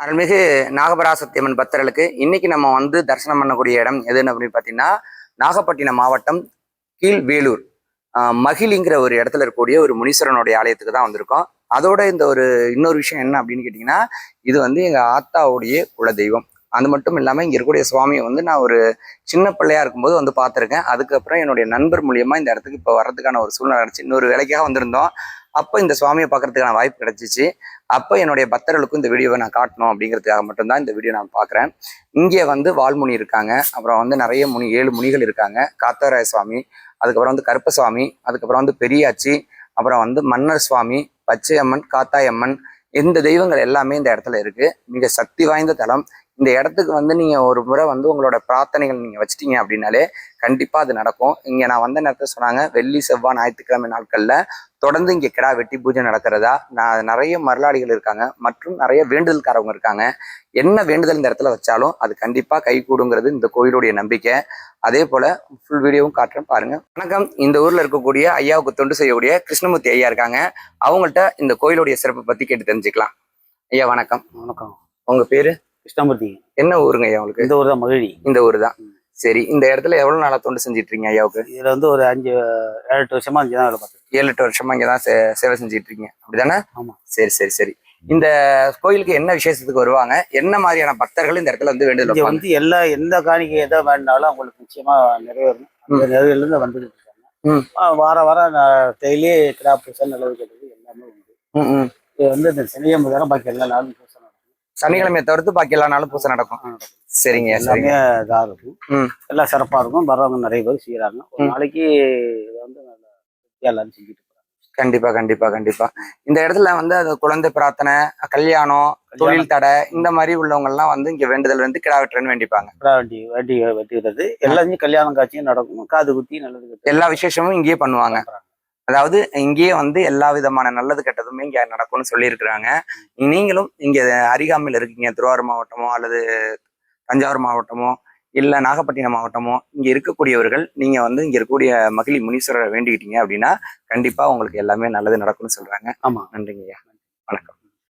அருள்மிகு நாகபராசத்தியம்மன் பக்தர்களுக்கு இன்னைக்கு நம்ம வந்து தரிசனம் பண்ணக்கூடிய இடம் எதுன்னு அப்படின்னு பார்த்தீங்கன்னா நாகப்பட்டினம் மாவட்டம் கீழ்வேலூர் மகிழிங்கிற ஒரு இடத்துல இருக்கக்கூடிய ஒரு முனீஸ்வரனுடைய ஆலயத்துக்கு தான் வந்திருக்கோம். அதோட இந்த ஒரு இன்னொரு விஷயம் என்ன அப்படின்னு கேட்டிங்கன்னா இது வந்து எங்கள் ஆத்தாவுடைய குலதெய்வம். அது மட்டும் இல்லாமல் இங்கே இருக்கக்கூடிய சுவாமியை வந்து நான் ஒரு சின்ன பிள்ளையா இருக்கும்போது வந்து பார்த்துருக்கேன். அதுக்கப்புறம் என்னுடைய நண்பர் மூலியமாக இந்த இடத்துக்கு இப்போ வரதுக்கான ஒரு சூழ்நிலை கிடச்சி இன்னொரு வேலைக்காக வந்திருந்தோம். அப்போ இந்த சுவாமியை பார்க்கறதுக்கான வாய்ப்பு கிடைச்சிச்சு. அப்போ என்னுடைய பக்தர்களுக்கும் இந்த வீடியோவை நான் காட்டணும் அப்படிங்கிறதுக்காக மட்டும்தான் இந்த வீடியோ நான் பார்க்குறேன். இங்கே வந்து வால்முனி இருக்காங்க. அப்புறம் வந்து நிறைய முனி ஏழு முனிகள் இருக்காங்க. காத்தவராய சுவாமி அதுக்கப்புறம் வந்து கருப்பசுவாமி அதுக்கப்புறம் வந்து பெரியாச்சி அப்புறம் வந்து மன்னர் சுவாமி பச்சையம்மன் காத்தாயம்மன் இந்த தெய்வங்கள் எல்லாமே இந்த இடத்துல இருக்கு. மிக சக்தி வாய்ந்த தலம். இந்த இடத்துக்கு வந்து நீங்க ஒரு முறை வந்து உங்களோட பிரார்த்தனைகள் நீங்க வச்சிட்டீங்க அப்படின்னாலே கண்டிப்பா அது நடக்கும். இங்க நான் வந்த நேரத்தில் சொன்னாங்க வெள்ளி செவ்வாய் ஞாயிற்றுக்கிழமை நாட்கள்ல தொடர்ந்து இங்க கிடா வெட்டி பூஜை நடக்கிறதா? நான் நிறைய மரலாளிகள் இருக்காங்க மற்றும் நிறைய வேண்டுதல்காரவங்க இருக்காங்க. என்ன வேண்டுதல் இந்த இடத்துல வச்சாலும் அது கண்டிப்பா கை கூடுங்கிறது இந்த கோயிலுடைய நம்பிக்கை. அதே போல ஃபுல் வீடியோவும் காட்டுறேன் பாருங்க. வணக்கம். இந்த ஊர்ல இருக்கக்கூடிய ஐயாவுக்கு தொண்டு செய்யக்கூடிய கிருஷ்ணமூர்த்தி ஐயா இருக்காங்க. அவங்கள்ட்ட இந்த கோயிலுடைய சிறப்பை பத்தி கேட்டு தெரிஞ்சுக்கலாம். ஐயா வணக்கம். வணக்கம். உங்க பேரு? கிருஷ்ணமூர்த்தி. என்ன ஊருங்க ஐயா உங்களுக்கு? இந்த ஊர் தான் மகிழி. இந்த ஊர் தான். சரி இந்த இடத்துல எவ்வளவு நாளா தொண்டு செஞ்சிட்டு இருக்கீங்க ஐயாவுக்கு? இதுல வந்து ஒரு அஞ்சு ஏழு எட்டு வருஷமா அஞ்சு தான் வேலை பார்த்தேன் ஏழு எட்டு வருஷமா இங்கதான் சேவை செஞ்சிட்டு இருக்கீங்க அப்படிதானே? ஆமா. சரி சரி சரி. இந்த கோயிலுக்கு என்ன விசேஷத்துக்கு வருவாங்க? என்ன மாதிரியான பக்தர்கள் இந்த இடத்துல வந்து வேண்டுதல் இங்க வந்து எல்லா எந்த காணிக்கை எதை வேணுனாலும் அவங்களுக்கு நிச்சயமா நிறைவேறணும். அந்த நிறைவேறல இருந்து வந்துட்டு. இருக்காங்க வார வாரம் டெய்லி கிடா பூசை நிலவு கட்டுறது எல்லாமே உண்டு. இது வந்து இந்த சனியம் தவிர பாக்கி எல்லா நாளும் சனிக்கிழமையை தவிர்த்து பாக்கி எல்லா நாளும் பூசை நடக்கும். சரிங்க எல்லாமே இதா இருக்கும். எல்லாம் சிறப்பா இருக்கும். வர்றவங்க நிறைய பேர் செய்யறாங்க ஒரு. நாளைக்கு வந்து எல்லாரும் செஞ்சுட்டு கண்டிப்பா கண்டிப்பா கண்டிப்பா. இந்த இடத்துல வந்து அது குழந்தை பிரார்த்தனை கல்யாணம் தொழில் தடை இந்த மாதிரி உள்ளவங்க எல்லாம் வந்து இங்க வேண்டுதல் வந்து கிடா வெட்டுறேன்னு வேண்டிப்பாங்க. கிடா வண்டி வண்டி வெட்டுகிறது எல்லாமே கல்யாணம் காட்சியும் நடக்கும். காது குத்தி நல்லது எல்லா விசேஷமும் இங்கேயே பண்ணுவாங்க. அதாவது இங்கேயே வந்து எல்லா விதமான நல்லது கெட்டதுமே இங்க நடக்கும்னு சொல்லியிருக்கிறாங்க. நீங்களும் இங்க அருகாமையில் இருக்கீங்க திருவாரூர் மாவட்டமோ அல்லது தஞ்சாவூர் மாவட்டமோ இல்ல நாகப்பட்டினம் மாவட்டமோ இங்க இருக்கக்கூடியவர்கள் நீங்க வந்து இங்க இருக்கக்கூடிய மகிழி முனீஸ்வரரை வேண்டிக்கிட்டீங்க அப்படின்னா கண்டிப்பா உங்களுக்கு எல்லாமே நல்லது நடக்கும்னு சொல்றாங்க. ஆமா. நன்றிங்க ஐயா வணக்கம்.